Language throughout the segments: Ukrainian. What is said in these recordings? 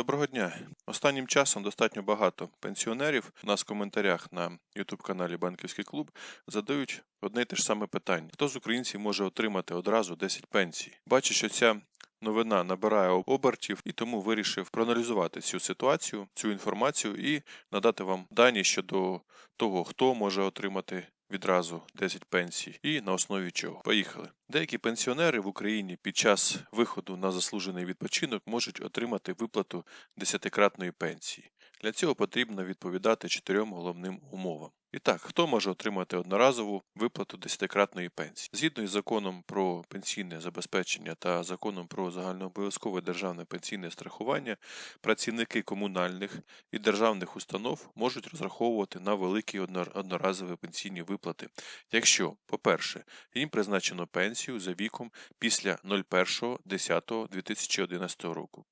Доброго дня. Останнім часом достатньо багато пенсіонерів у нас в коментарях на youtube каналі Банківський клуб задають одне й те ж саме питання: хто з українців може отримати одразу 10 пенсій? Бачу, що ця новина набирає обертів, і тому вирішив проаналізувати цю ситуацію, цю інформацію і надати вам дані щодо того, хто може отримати відразу 10 пенсій і на основі чого. Поїхали. Деякі пенсіонери в Україні під час виходу на заслужений відпочинок можуть отримати виплату десятикратної пенсії. Для цього потрібно відповідати чотирьом головним умовам. І так, хто може отримати одноразову виплату десятикратної пенсії? Згідно із законом про пенсійне забезпечення та законом про загальнообов'язкове державне пенсійне страхування, працівники комунальних і державних установ можуть розраховувати на великі одноразові пенсійні виплати, якщо, по-перше, їм призначено пенсію за віком після 01.10.2011 року.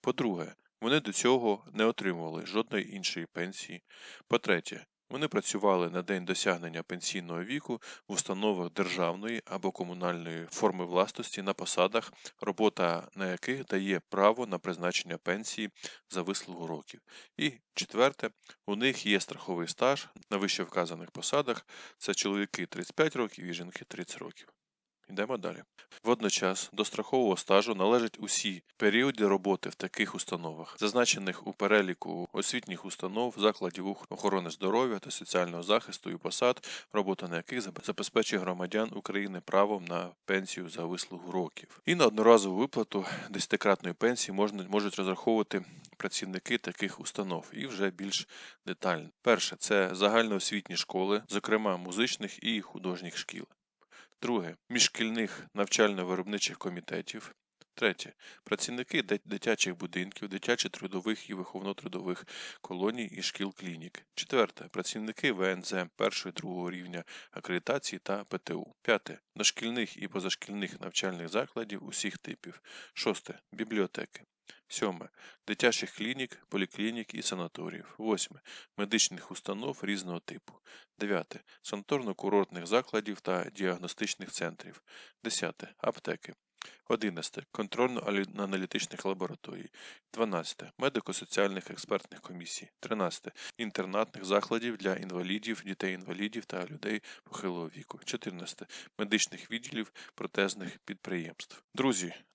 По-друге, вони до цього не отримували жодної іншої пенсії. По-третє, вони працювали на день досягнення пенсійного віку в установах державної або комунальної форми власності на посадах, робота на яких дає право на призначення пенсії за вислугу років. І четверте, у них є страховий стаж на вищевказаних посадах. Це чоловіки 35 років і жінки 30 років. Йдемо далі. Водночас до страхового стажу належать усі періоди роботи в таких установах, зазначених у переліку освітніх установ, закладів охорони здоров'я та соціального захисту і посад, робота на яких забезпечує громадян України правом на пенсію за вислугу років. І на одноразову виплату десятикратної пенсії можна можуть розраховувати працівники таких установ і вже більш детально. Перше це загальноосвітні школи, зокрема музичних і художніх шкіл. Друге міжшкільних навчально-виробничих комітетів. Третє працівники дитячих будинків, дитячих трудових і виховно-трудових колоній і шкіл клінік. Четверте працівники ВНЗ першого і другого рівня акредитації та ПТУ. П'яте дошкільних і позашкільних навчальних закладів усіх типів. Шосте бібліотеки. Сьоме дитячих клінік, поліклінік і санаторіїв. Восьме медичних установ різного типу. Дев'яте санаторно-курортних закладів та діагностичних центрів. Десяте аптеки. 11. Контрольно-аналітичних лабораторій. 12. Медико-соціальних експертних комісій. 13. Інтернатних закладів для інвалідів, дітей-інвалідів та людей похилого віку. 14. Медичних відділів протезних підприємств. Друзі,